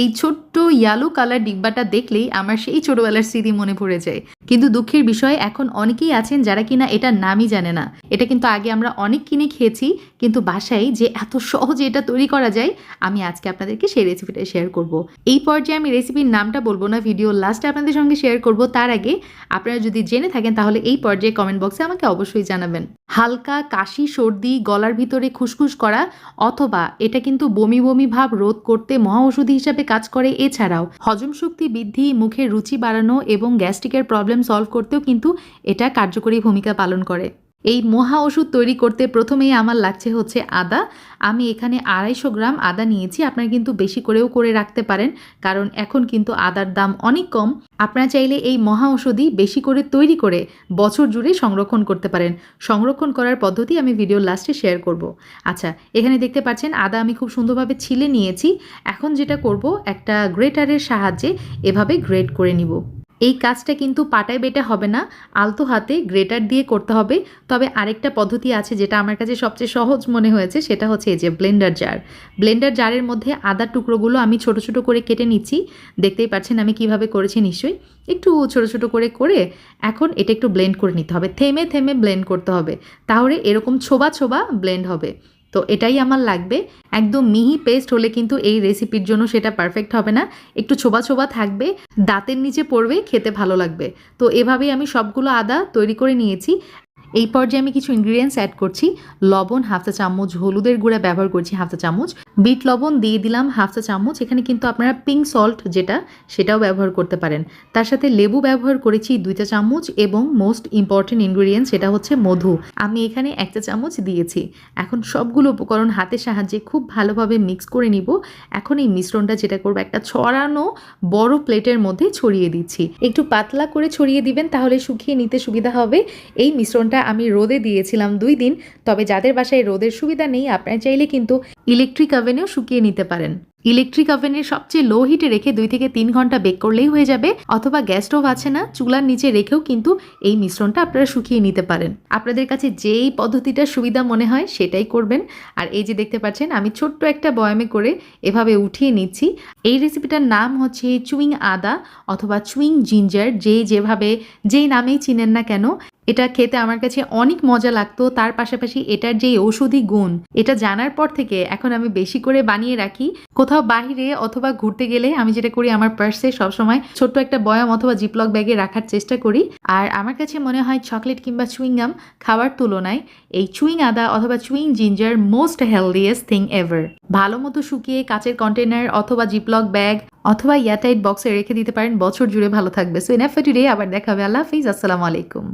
এই ছোট্ট yellow colour ডিব্বাটা দেখলেই আমার সেই ছোটবেলার স্মৃতি মনে পড়ে যায়। কিন্তু দুঃখের বিষয়, এখন অনেকেই আছেন যারা কিনা এটা নামই জানে না। এটা কিন্তু আগে আমরা অনেক কিনে খেয়েছি, কিন্তু বাসায় যে এত সহজে এটা তৈরি করা যায়, আমি আজকে আপনাদেরকে সেই রেসিপিটা শেয়ার করব। এই পর্যায়ে আমি রেসিপির নামটা বলব না ভিডিও লাস্টে আপনাদের সঙ্গে শেয়ার করব। তার আগে আপনারা যদি জেনে থাকেন, তাহলে এই পর্যায়ে কমেন্ট বক্সে আমাকে অবশ্যই জানাবেন। হালকা, কাশি, সর্দি, গলার ভিতরে খুসখুস করা অথবা এটা কিন্তু বমি বমি ভাব রোধ করতে মহা ওষুধ হিসাবে কাজ করে। এছাড়াও হজম শক্তি বৃদ্ধি, মুখের রুচি বাড়ানো এবং গ্যাস্ট্রিকের প্রবলেম সলভ করতেও কিন্তু এটা কার্যকরী ভূমিকা পালন করে। এই মহা ওষুধ তৈরি করতে প্রথমেই আমার লাগছে হচ্ছে আদা। আমি এখানে আড়াইশো গ্রাম আদা নিয়েছি, আপনারা কিন্তু বেশি করেও করে রাখতে পারেন, কারণ এখন কিন্তু আদার দাম অনেক কম। আপনারা চাইলে এই মহা ওষুধই বেশি করে তৈরি করে বছর জুড়ে সংরক্ষণ করতে পারেন। সংরক্ষণ করার পদ্ধতি আমি ভিডিও লাস্টে শেয়ার করব। আচ্ছা এখানে দেখতে পাচ্ছেন, আদা আমি খুব সুন্দরভাবে ছিলে নিয়েছি। এখন যেটা করব, একটা গ্রেটারের সাহায্যে এভাবে গ্রেট করে নিব। এই কাজটা কিন্তু পাটায় বেটে হবে না, আলতো হাতে গ্রেটার দিয়ে করতে হবে। তবে আরেকটা পদ্ধতি আছে যেটা আমার কাছে সবচেয়ে সহজ মনে হয়েছে, সেটা হচ্ছে এই যে ব্লেন্ডার জার। ব্লেন্ডার জারের মধ্যে আদার টুকরোগুলো আমি ছোট ছোট করে কেটে নিচ্ছি। দেখতেই পাচ্ছেন আমি কীভাবে করেছি নিশ্চয়ই। একটু ছোট ছোট করে করে এখন এটা একটু ব্লেন্ড করে নিতে হবে। থেমে থেমে ব্লেন্ড করতে হবে। তাহলে এরকম ছোবা ছোবা ব্লেন্ড হবে। তো এটাই আমার লাগবে। একদম মিহি পেস্ট হলে কিন্তু এই রেসিপির জন্য সেটা পারফেক্ট হবে না। একটু ছোবা ছোবা থাকবে, দাঁতের নিচে পড়বে, খেতে ভালো লাগবে। তো এভাবেই আমি সবগুলো আদা তৈরি করে নিয়েছি। এই পর্যায়ে আমি কিছু ইনগ্রিডিয়েন্টস অ্যাড করছি। লবণ হাফ চা চামচ, হলুদের গুঁড়া ব্যবহার করছি হাফ চা চামচ। বিট লবণ দিয়ে দিলাম হাফ চা চামচ। এখানে কিন্তু আপনারা পিঙ্ক সল্ট যেটা, সেটাও ব্যবহার করতে পারেন। তার সাথে লেবু ব্যবহার করেছি দুই চা চামচ এবং মোস্ট ইম্পর্টেন্ট ইনগ্রিডিয়েন্টস সেটা হচ্ছে মধু। আমি এখানে এক চা চামচ দিয়েছি। এখন সবগুলো উপকরণ হাতের সাহায্যে খুব ভালোভাবে মিক্স করে নিব। এখন এই মিশ্রণটা যেটা করব, একটা ছড়ানো বড় প্লেটের মধ্যে ছড়িয়ে দিচ্ছি। একটু পাতলা করে ছড়িয়ে দিবেন, তাহলে শুকিয়ে নিতে সুবিধা হবে। এই মিশ্রণটা আমি রোদে দিয়েছিলাম দুই দিন, তবে যাদের বাসায় রোদের সুবিধা নেই, আপনারা চাইলে কিন্তু ইলেকট্রিক ওভেনেও শুকিয়ে নিতে পারেন। ইলেকট্রিক ওভেনের সবচেয়ে লো হিটে রেখে দুই থেকে তিন ঘণ্টা বেক করলেই হয়ে যাবে, অথবা গ্যাস স্টোভ আছে না, চুলার নিচে রেখেও কিন্তু এই মিশ্রণটা আপনারা শুকিয়ে নিতে পারেন। আপনাদের কাছে যেই পদ্ধতিটা সুবিধা মনে হয়, সেটাই করবেন। আর এই যে দেখতে পাচ্ছেন, আমি ছোট্ট একটা বয়ামে করে এভাবে উঠিয়ে নিচ্ছি। এই রেসিপিটার নাম হচ্ছে চুইং আদা অথবা চুইং জিঞ্জার, যে যেভাবে, যেই নামেই চিনেন না কেন। এটা খেতে আমার কাছে অনেক মজা লাগতো, তার পাশাপাশি এটার যে ঔষধি গুণ, এটা জানার পর থেকে এখন আমি বেশি করে বানিয়ে রাখি। কোথাও বাহিরে অথবা ঘুরতে গেলে আমি যেটা করি, আমার পার্সে সবসময় ছোট্ট একটা বয়াম অথবা জিপলক ব্যাগে রাখার চেষ্টা করি। আর আমার কাছে মনে হয় চকলেট কিংবা চুইংগাম খাওয়ার তুলনায় এই চুইং আদা অথবা chewing ginger most healthiest thing ever. ভালো মতো শুকিয়ে কাচের কন্টেনার অথবা জিপলক ব্যাগ অথবা ইয়াটাইট বক্সে রেখে দিতে পারেন, বছর জুড়ে ভালো থাকবে। সো এনাফ টুডে আবার দেখাবে আল্লাহ হাফিজ, আসসালামু আলাইকুম।